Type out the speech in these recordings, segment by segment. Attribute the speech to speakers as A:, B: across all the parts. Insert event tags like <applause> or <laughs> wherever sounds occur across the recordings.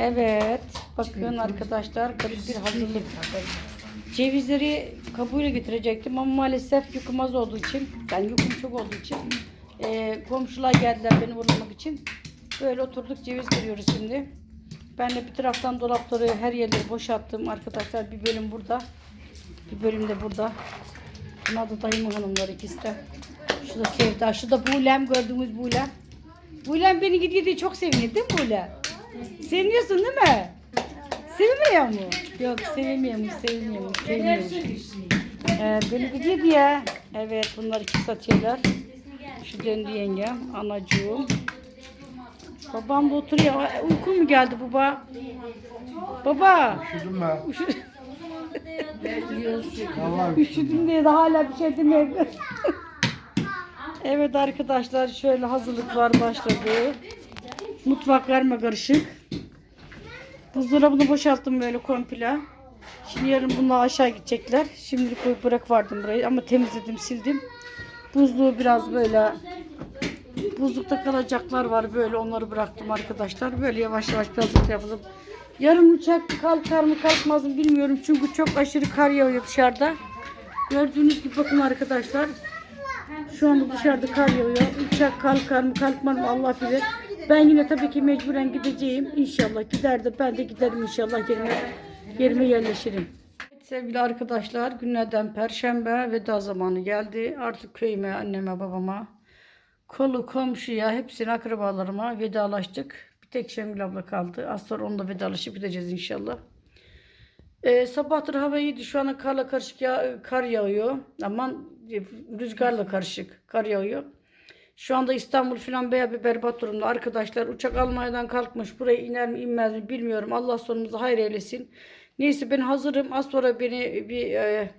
A: Evet. Bakın arkadaşlar garip bir hazırlık. Cevizleri kabuğuyla getirecektim ama maalesef yüküm az olduğu için, yani yüküm çok olduğu için e, komşular geldiler beni vurmak için. Böyle oturduk ceviz kırıyoruz şimdi. Ben de bir taraftan dolapları her yerleri boşalttım arkadaşlar. Bir bölüm burada. Bir bölüm de burada. Bunlar da dayımın hanımları ikisi de. Şu da Sevda. Şu da Buğlem gördüğümüz Buğlem. Buğlem beni gidiyor diye çok seviniyor değil mi Buğlem? Seviniyorsun değil mi? Sevmiyor mu? Yok sevmiyormuş, sevmiyormuş, sevmiyormuş. Ee, beni gidiyor diye. Evet bunlar iki satıyorlar. Şu döndü yengem, anacığım. Babam da oturuyor. Ay, Uykun mu geldi baba? Baba.
B: Üşüdüm ben.
A: Üşü- Üşüdüm diye de hala bir şey demiyor. <laughs> evet arkadaşlar şöyle hazırlıklar başladı. Mutfak karma karışık. Buzdolabını boşalttım böyle komple. Şimdi yarın bunlar aşağı gidecekler. Şimdilik koyup bırak vardım burayı ama temizledim sildim. Buzluğu biraz böyle buzlukta kalacaklar var böyle onları bıraktım arkadaşlar. Böyle yavaş yavaş biraz yapalım. Yarın uçak kalkar mı kalkmaz mı bilmiyorum çünkü çok aşırı kar yağıyor dışarıda. Gördüğünüz gibi bakın arkadaşlar. Şu anda dışarıda kar yağıyor. Uçak kalkar mı kalkmaz mı Allah bilir. Ben yine tabii ki mecburen gideceğim. İnşallah gider de ben de giderim inşallah yerime, yerime yerleşirim. Evet, Sevgili arkadaşlar günlerden perşembe veda zamanı geldi. Artık köyüme, anneme, babama, kolu komşuya, hepsine akrabalarıma vedalaştık. Bir tek Şengül abla kaldı. Az sonra onunla vedalaşıp gideceğiz inşallah. Ee, sabahtır hava iyiydi. Şu anda karla karışık ya, kar yağıyor. Aman e, rüzgarla karışık kar yağıyor. Şu anda İstanbul filan baya bir berbat durumda. Arkadaşlar uçak Almanya'dan kalkmış. Buraya iner mi inmez mi bilmiyorum. Allah sonumuzu hayır eylesin. Neyse ben hazırım. Az sonra beni bir e,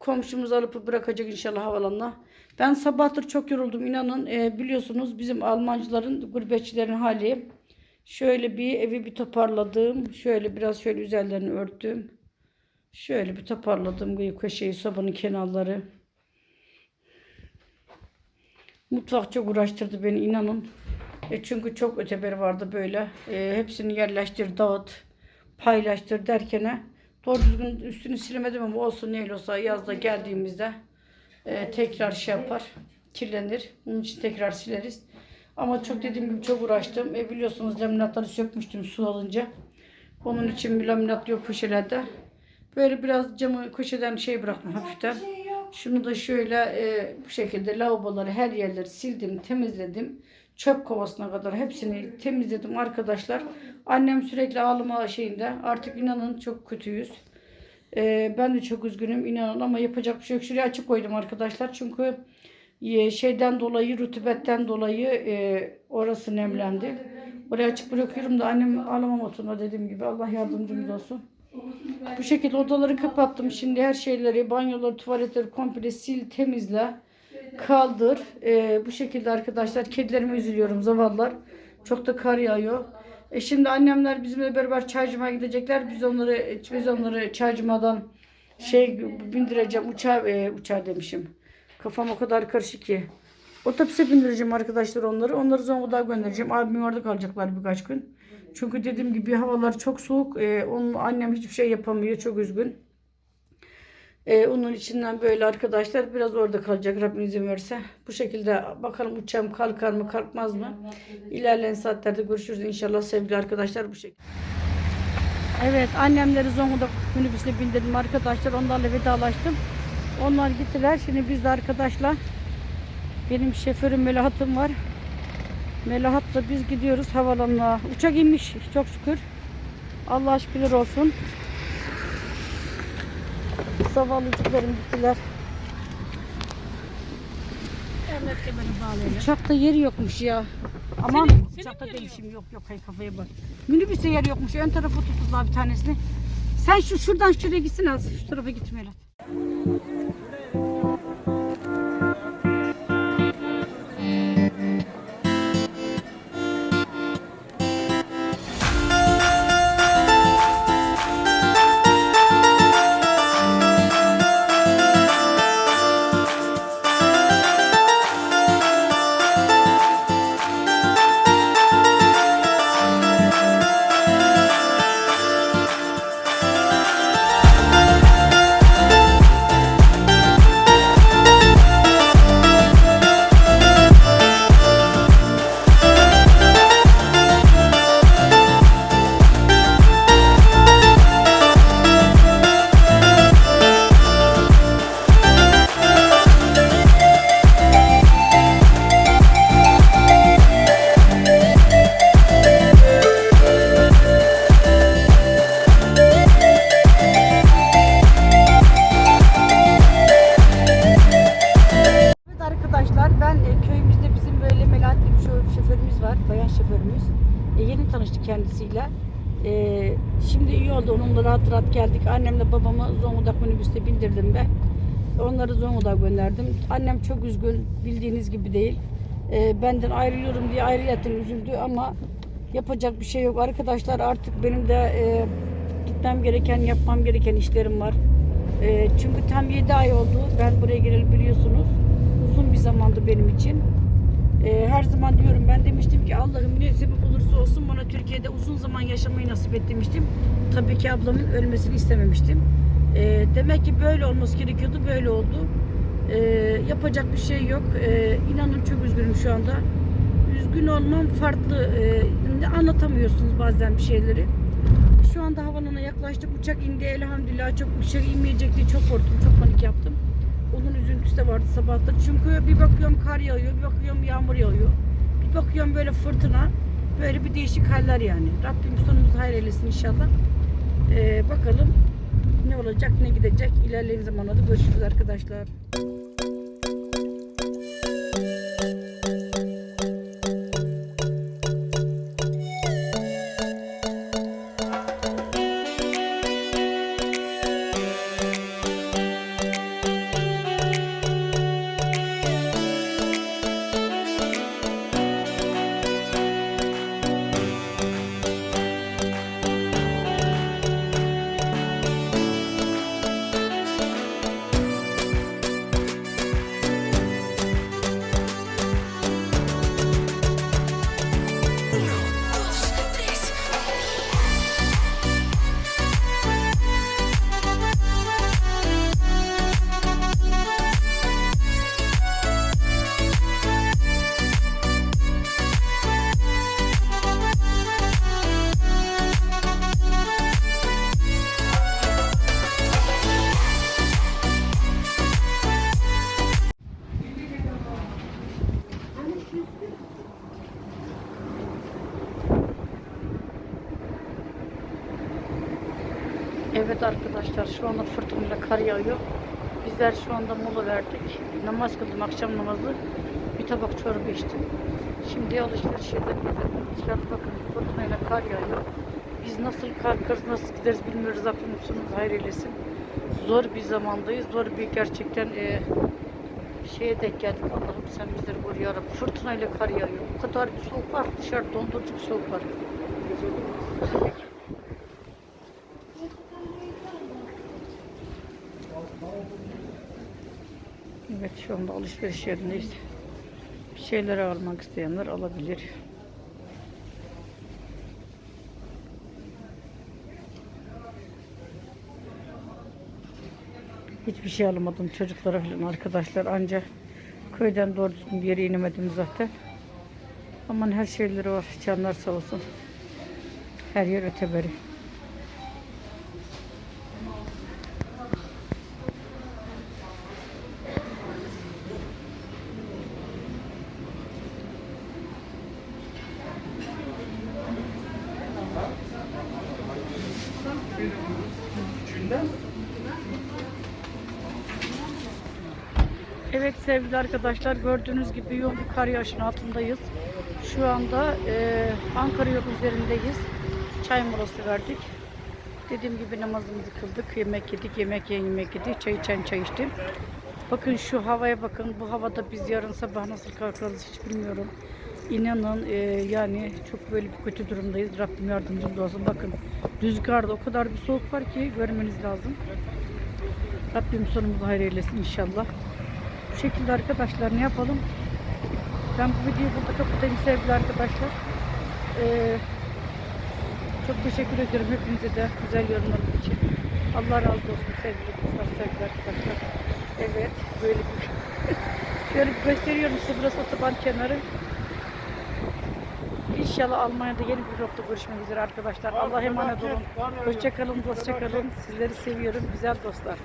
A: komşumuz alıp bırakacak inşallah havalanına. Ben sabahtır çok yoruldum inanın. E, biliyorsunuz bizim Almancıların, gurbetçilerin hali. Şöyle bir evi bir toparladım. Şöyle biraz şöyle üzerlerini örttüm. Şöyle bir toparladım. Bu köşeyi, sobanın kenarları. Mutfak çok uğraştırdı beni inanın. E çünkü çok öteberi vardı böyle. E, hepsini yerleştir, dağıt, paylaştır derkene. Doğru düzgün üstünü silemedim ama olsun neyle olsa yazda geldiğimizde e, tekrar şey yapar. Kirlenir. Onun için tekrar sileriz. Ama çok dediğim gibi çok uğraştım. E, biliyorsunuz laminatları sökmüştüm su alınca. Onun için bir laminat yok köşelerde. Böyle biraz camı köşeden şey bıraktım hafiften. Şunu da şöyle e, bu şekilde lavaboları her yerleri sildim, temizledim. Çöp kovasına kadar hepsini temizledim arkadaşlar. Annem sürekli ağlama şeyinde. Artık inanın çok kötüyüz. E, ben de çok üzgünüm inanın ama yapacak bir şey yok. Şuraya açık koydum arkadaşlar. Çünkü e, şeyden dolayı, rutubetten dolayı e, orası nemlendi. Oraya açık bırakıyorum da annem ağlama modunda dediğim gibi. Allah yardımcımız olsun. Bu şekilde odaları kapattım. Şimdi her şeyleri, banyoları, tuvaletleri komple sil, temizle, kaldır. Ee, bu şekilde arkadaşlar kedilerime üzülüyorum zavallılar. Çok da kar yağıyor. E şimdi annemler bizimle beraber çaycımaya gidecekler. Biz onları biz onları çaycımadan şey bindireceğim uçağa e, uçağa demişim. Kafam o kadar karışık ki. Otobüse bindireceğim arkadaşlar onları. Onları Zonguldak'a göndereceğim. Abim orada kalacaklar birkaç gün. Çünkü dediğim gibi havalar çok soğuk. Ee, onun annem hiçbir şey yapamıyor. Çok üzgün. Ee, onun içinden böyle arkadaşlar biraz orada kalacak Rabbim izin verirse. Bu şekilde bakalım uçağım kalkar mı kalkmaz mı? İlerleyen saatlerde görüşürüz inşallah sevgili arkadaşlar bu şekilde. Evet annemleri Zonguldak minibüsüne bindirdim arkadaşlar. Onlarla vedalaştım. Onlar gittiler. Şimdi biz de arkadaşlar benim şoförüm Melahat'ım var. Melahat'la biz gidiyoruz havalanına. Uçak inmiş çok şükür. Allah şükürler olsun. Zavallıcıklarım gittiler. Uçakta yeri yokmuş ya. Aman uçakta demişim yok yok hay kafaya bak. Minibüste yer yokmuş. Ön tarafa tuttular bir tanesini. Sen şu şuradan şuraya gitsin az. Şu tarafa git Onunla rahat rahat geldik. Annemle babamı Zonguldak minibüste bindirdim ben. Onları Zonguldak'a gönderdim. Annem çok üzgün. Bildiğiniz gibi değil. Ee, benden ayrılıyorum diye ayrıyetten üzüldü ama yapacak bir şey yok. Arkadaşlar artık benim de e, gitmem gereken, yapmam gereken işlerim var. E, çünkü tam 7 ay oldu. Ben buraya geleli biliyorsunuz. Uzun bir zamandı benim için. E, her zaman diyorum ben demiştim ki Allah'ım ne sebep olursa olsun bana Türkiye'de uzun zaman yaşamayı nasip et demiştim. Tabii ki ablamın ölmesini istememiştim. E, demek ki böyle olması gerekiyordu. Böyle oldu. E, yapacak bir şey yok. E, inanın çok üzgünüm şu anda. Üzgün olmam farklı. E, anlatamıyorsunuz bazen bir şeyleri. Şu anda havalana yaklaştık. Uçak indi elhamdülillah. Çok uçak inmeyecek diye çok korktum. Çok panik yaptım. Onun üzüntüsü de vardı sabahta. Çünkü bir bakıyorum kar yağıyor, bir bakıyorum yağmur yağıyor. Bir bakıyorum böyle fırtına. Böyle bir değişik haller yani. Rabbim sonumuzu hayır eylesin inşallah. Ee, bakalım ne olacak, ne gidecek. İlerleyen zamanlarda görüşürüz arkadaşlar. Arkadaşlar şu anda fırtınayla kar yağıyor. Bizler şu anda mola verdik. Namaz kıldım akşam namazı. Bir tabak çorba içtim. Şimdi alışveriş yedim. Dışarı bakın fırtınayla kar yağıyor. Biz nasıl kalkarız, nasıl gideriz bilmiyoruz. Rabbim sonumuz hayır eylesin. Zor bir zamandayız. Zor bir gerçekten e, şeye denk geldik. Allah'ım sen bizleri koru ya Rabbi. Fırtınayla kar yağıyor. O kadar bir soğuk var. Dışarı dondurucu soğuk var. Evet şu anda alışveriş yerindeyiz. Bir şeyler almak isteyenler alabilir. Hiçbir şey alamadım çocuklara falan arkadaşlar anca köyden doğru düzgün bir yere inemedim zaten. Aman her şeyleri var canlar sağ olsun. Her yer öteberi. Evet sevgili arkadaşlar gördüğünüz gibi yoğun bir kar yağışının altındayız. Şu anda e, Ankara yolu üzerindeyiz. Çay molası verdik. Dediğim gibi namazımızı kıldık. Yemek yedik. Yemek yiyen yemek yedi. Çay içen çay içtim. Bakın şu havaya bakın. Bu havada biz yarın sabah nasıl kalkarız hiç bilmiyorum. İnanın e, yani çok böyle bir kötü durumdayız. Rabbim yardımcımız olsun. Bakın rüzgarda o kadar bir soğuk var ki görmeniz lazım. Rabbim sonumuzu hayır eylesin inşallah. Bu şekilde arkadaşlar ne yapalım? Ben bu videoyu burada kapatayım sevgili arkadaşlar. Ee, çok teşekkür ederim hepinize de güzel yorumlarınız için. Allah razı olsun sevgili dostlar, sevgili arkadaşlar. Evet, böyle bir <laughs> şöyle bir gösteriyorum size burası otoban kenarı. İnşallah Almanya'da yeni bir vlogda görüşmek üzere arkadaşlar. Allah'a emanet olun. Hoşçakalın, hoşçakalın. Sizleri seviyorum güzel dostlar.